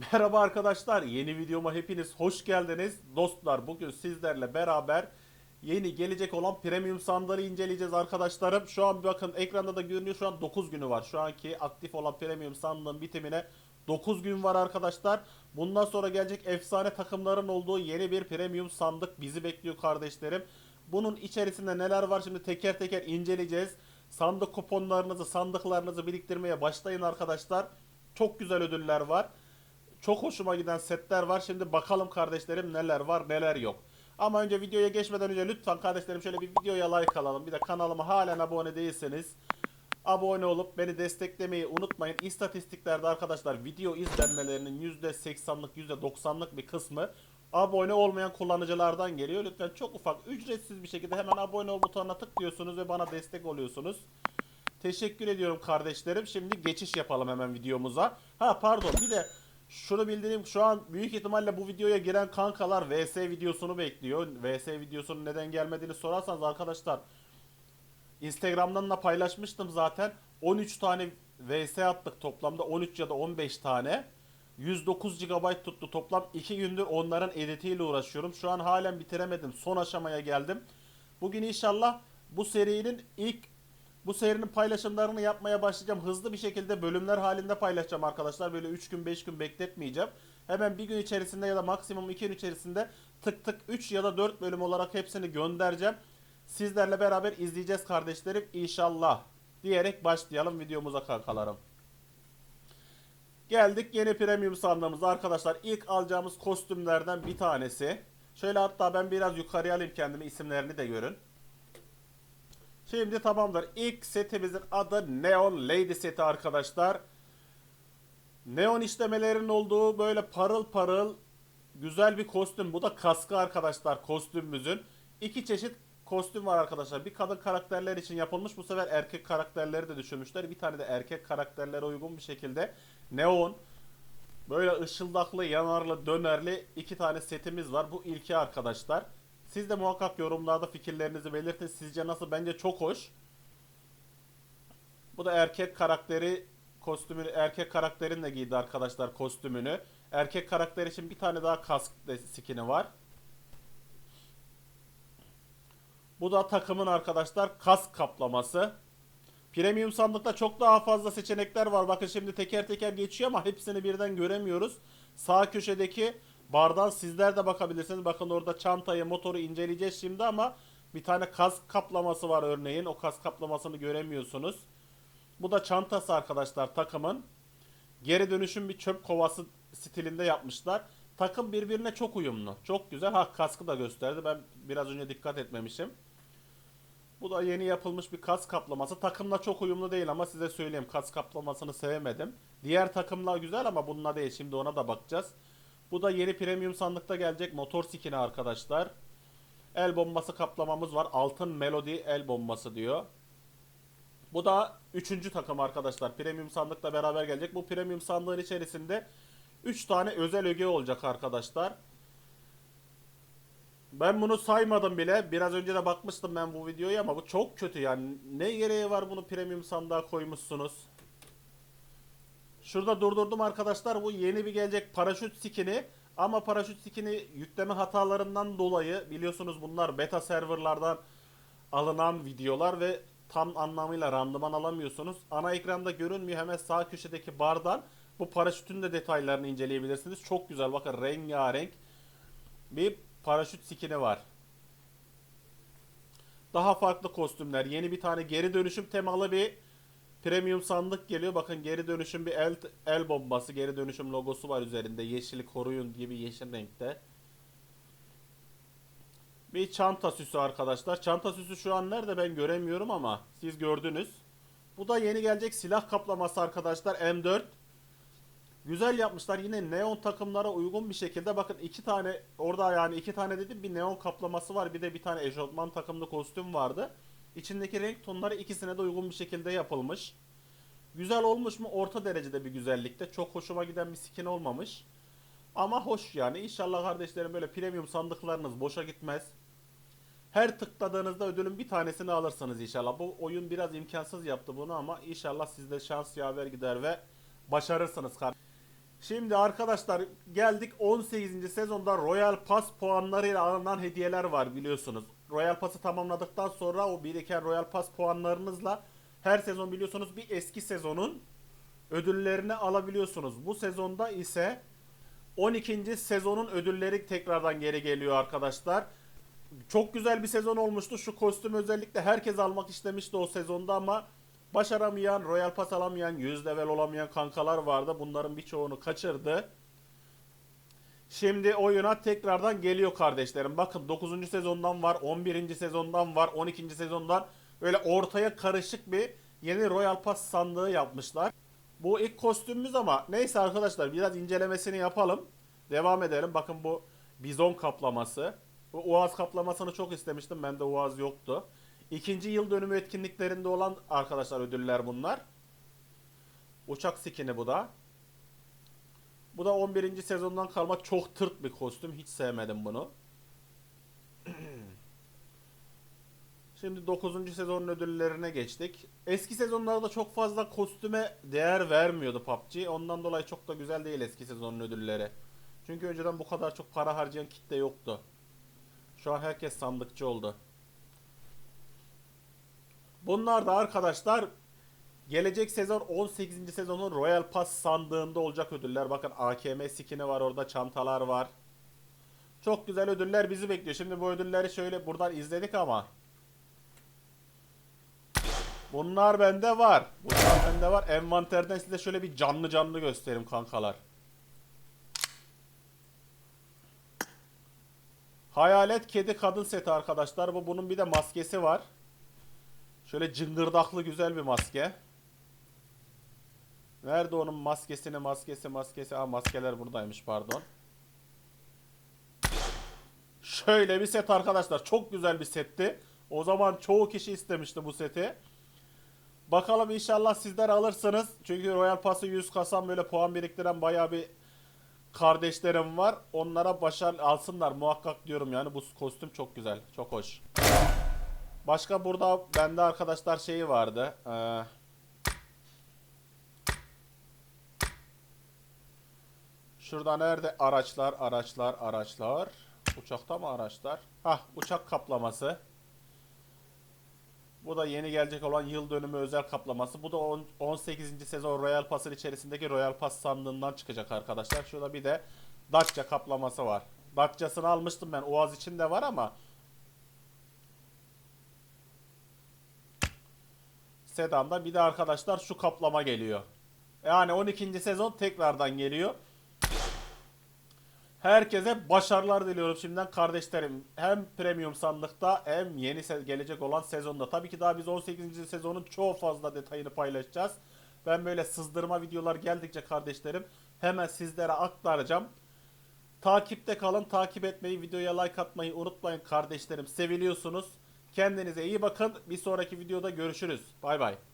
Merhaba arkadaşlar, yeni videoma hepiniz hoş geldiniz. Dostlar bugün sizlerle beraber yeni gelecek olan premium sandığı inceleyeceğiz arkadaşlarım. Şu an bakın ekranda da görünüyor şu an 9 günü var. Şu anki aktif olan premium sandığın bitimine 9 gün var arkadaşlar. Bundan sonra gelecek efsane takımların olduğu yeni bir premium sandık bizi bekliyor kardeşlerim. Bunun içerisinde neler var şimdi teker teker inceleyeceğiz. Sandık kuponlarınızı, sandıklarınızı biriktirmeye başlayın arkadaşlar. Çok güzel ödüller var. Çok hoşuma giden setler var. Şimdi bakalım kardeşlerim neler var neler yok. Ama önce videoya geçmeden önce lütfen kardeşlerim şöyle bir videoya like alalım. Bir de kanalıma halen abone değilseniz abone olup beni desteklemeyi unutmayın. İstatistiklerde arkadaşlar video izlenmelerinin %80'lık %90'lık bir kısmı abone olmayan kullanıcılardan geliyor. Lütfen çok ufak ücretsiz bir şekilde hemen abone ol butonuna tıklıyorsunuz ve bana destek oluyorsunuz. Teşekkür ediyorum kardeşlerim. Şimdi geçiş yapalım hemen videomuza. Ha pardon bir de şunu bildiğim şu an büyük ihtimalle bu videoya giren kankalar VS videosunu bekliyor. VS videosunun neden gelmediğini sorarsanız arkadaşlar Instagram'dan da paylaşmıştım zaten. 13 tane VS attık toplamda 13 ya da 15 tane. 109 GB tuttu toplam 2 gündür onların editiyle uğraşıyorum. Şu an halen bitiremedim. Son aşamaya geldim. Bugün inşallah bu serinin ilk bu serinin paylaşımlarını yapmaya başlayacağım. Hızlı bir şekilde bölümler halinde paylaşacağım arkadaşlar. Böyle 3 gün 5 gün bekletmeyeceğim. Hemen bir gün içerisinde ya da maksimum 2 gün içerisinde tık tık 3 ya da 4 bölüm olarak hepsini göndereceğim. Sizlerle beraber izleyeceğiz kardeşlerim inşallah. Diyerek başlayalım videomuza kankalarım. Geldik yeni premium sandığımıza arkadaşlar. İlk alacağımız kostümlerden bir tanesi. Şöyle hatta ben biraz yukarıya alayım kendimi isimlerini de görün. Şimdi tamamdır. İlk setimizin adı Neon Lady seti arkadaşlar. Neon işlemelerinin olduğu böyle parıl parıl güzel bir kostüm. Bu da kaskı arkadaşlar kostümümüzün. İki çeşit kostüm var arkadaşlar. Bir kadın karakterler için yapılmış. Bu sefer erkek karakterleri de düşünmüşler. Bir tane de erkek karakterlere uygun bir şekilde neon böyle ışıldaklı, yanarlı, dönerli iki tane setimiz var. Bu ilki arkadaşlar. Siz de muhakkak yorumlarda fikirlerinizi belirtin. Sizce nasıl? Bence çok hoş. Bu da erkek karakteri kostümünü erkek karakterin de giydi arkadaşlar kostümünü. Erkek karakter için bir tane daha kask skini var. Bu da takımın arkadaşlar kask kaplaması. Premium sandıkta çok daha fazla seçenekler var. Bakın şimdi teker teker geçiyor ama hepsini birden göremiyoruz. Sağ köşedeki bardan sizler de bakabilirsiniz. Bakın orada çantayı, motoru inceleyeceğiz şimdi ama bir tane kask kaplaması var örneğin. O kask kaplamasını göremiyorsunuz. Bu da çantası arkadaşlar takımın. Geri dönüşüm bir çöp kovası stilinde yapmışlar. Takım birbirine çok uyumlu. Çok güzel. Ha kaskı da gösterdi. Ben biraz önce dikkat etmemişim. Bu da yeni yapılmış bir kas kaplaması. Takımla çok uyumlu değil ama size söyleyeyim kas kaplamasını sevemedim. Diğer takımlar güzel ama bununla değil. Şimdi ona da bakacağız. Bu da yeni premium sandıkta gelecek motor skini arkadaşlar. El bombası kaplamamız var. Altın Melody el bombası diyor. Bu da üçüncü takım arkadaşlar. Premium sandıkla beraber gelecek. Bu premium sandığın içerisinde 3 tane özel öge olacak arkadaşlar. Ben bunu saymadım bile. Biraz önce de bakmıştım ben bu videoya ama bu çok kötü yani. Ne gereği var bunu premium sandığa koymuşsunuz? Şurada durdurdum arkadaşlar. Bu yeni bir gelecek paraşüt skini. Ama paraşüt skini yükleme hatalarından dolayı biliyorsunuz bunlar beta serverlardan alınan videolar ve tam anlamıyla randıman alamıyorsunuz. Ana ekranda görünmüyor hemen sağ köşedeki bardan bu paraşütün de detaylarını inceleyebilirsiniz. Çok güzel bakın rengarenk bir paraşüt skini var. Daha farklı kostümler. Yeni bir tane geri dönüşüm temalı bir premium sandık geliyor. Bakın geri dönüşüm bir el, el bombası. Geri dönüşüm logosu var üzerinde. Yeşili koruyun gibi yeşil renkte. Bir çanta süsü arkadaşlar. Çanta süsü şu an nerede ben göremiyorum ama siz gördünüz. Bu da yeni gelecek silah kaplaması arkadaşlar. M4. Güzel yapmışlar. Yine neon takımlara uygun bir şekilde. Bakın iki tane orada yani iki tane dedim bir neon kaplaması var. Bir de bir tane eşofman takımlı kostüm vardı. İçindeki renk tonları ikisine de uygun bir şekilde yapılmış. Güzel olmuş mu? Orta derecede bir güzellikte. Çok hoşuma giden bir skin olmamış. Ama hoş yani. İnşallah kardeşlerim böyle premium sandıklarınız boşa gitmez. Her tıkladığınızda ödülün bir tanesini alırsınız inşallah. Bu oyun biraz imkansız yaptı bunu ama inşallah sizde şans yaver gider ve başarırsınız. kar- Şimdi arkadaşlar geldik 18. sezonda Royal Pass puanlarıyla alınan hediyeler var biliyorsunuz. Royal Pass'ı tamamladıktan sonra o biriken Royal Pass puanlarınızla her sezon biliyorsunuz bir eski sezonun ödüllerini alabiliyorsunuz. Bu sezonda ise 12. sezonun ödülleri tekrardan geri geliyor arkadaşlar. Çok güzel bir sezon olmuştu. Şu kostüm özellikle herkes almak istemişti o sezonda ama başaramayan, Royal Pass alamayan, 100 level olamayan kankalar vardı. Bunların birçoğunu kaçırdı. Şimdi oyuna tekrardan geliyor kardeşlerim. Bakın 9. sezondan var, 11. sezondan var, 12. sezondan böyle ortaya karışık bir yeni Royal Pass sandığı yapmışlar. Bu ilk kostümümüz ama neyse arkadaşlar biraz incelemesini yapalım. Devam edelim. Bakın bu bizon kaplaması. Bu Uaz kaplamasını çok istemiştim. Bende Uaz yoktu. İkinci yıl dönümü etkinliklerinde olan arkadaşlar ödüller bunlar. Uçak skini bu da. Bu da 11. sezondan kalma çok tırt bir kostüm. Hiç sevmedim bunu. Şimdi 9. sezonun ödüllerine geçtik. Eski sezonlarda çok fazla kostüme değer vermiyordu PUBG. Ondan dolayı çok da güzel değil eski sezonun ödülleri. Çünkü önceden bu kadar çok para harcayan kitle yoktu. Şu an herkes sandıkçı oldu. Bunlar da arkadaşlar gelecek sezon 18. sezonun Royal Pass sandığında olacak ödüller. Bakın AKM skini var orada, çantalar var. Çok güzel ödüller bizi bekliyor. Şimdi bu ödülleri şöyle buradan izledik ama Bunlar bende var. Bunlar bende var. Envanterden size şöyle bir canlı canlı göstereyim kankalar. Hayalet kedi kadın seti arkadaşlar. Bu bunun bir de maskesi var. Şöyle cıngırdaklı güzel bir maske. Nerede onun maskesini maskesi maskesi? Aa maskeler buradaymış pardon. Şöyle bir set arkadaşlar. Çok güzel bir setti. O zaman çoğu kişi istemişti bu seti. Bakalım inşallah sizler alırsınız. Çünkü Royal Pass'ı 100 kasam böyle puan biriktiren bayağı bir kardeşlerim var. Onlara başar alsınlar muhakkak diyorum yani bu kostüm çok güzel. Çok hoş. Başka burada bende arkadaşlar şeyi vardı. Ee, şurada nerede araçlar araçlar araçlar. Uçakta mı araçlar? Hah uçak kaplaması. Bu da yeni gelecek olan yıl dönümü özel kaplaması. Bu da on- 18. sezon Royal Pass'ın içerisindeki Royal Pass sandığından çıkacak arkadaşlar. Şurada bir de Dacia kaplaması var. Dacia'sını almıştım ben. Oğaz için de var ama Sedan'da bir de arkadaşlar şu kaplama geliyor. Yani 12. sezon tekrardan geliyor. Herkese başarılar diliyorum şimdiden kardeşlerim. Hem premium sandıkta hem yeni gelecek olan sezonda. Tabii ki daha biz 18. sezonun çoğu fazla detayını paylaşacağız. Ben böyle sızdırma videolar geldikçe kardeşlerim hemen sizlere aktaracağım. Takipte kalın, takip etmeyi, videoya like atmayı unutmayın kardeşlerim. Seviliyorsunuz. Kendinize iyi bakın. Bir sonraki videoda görüşürüz. Bay bay.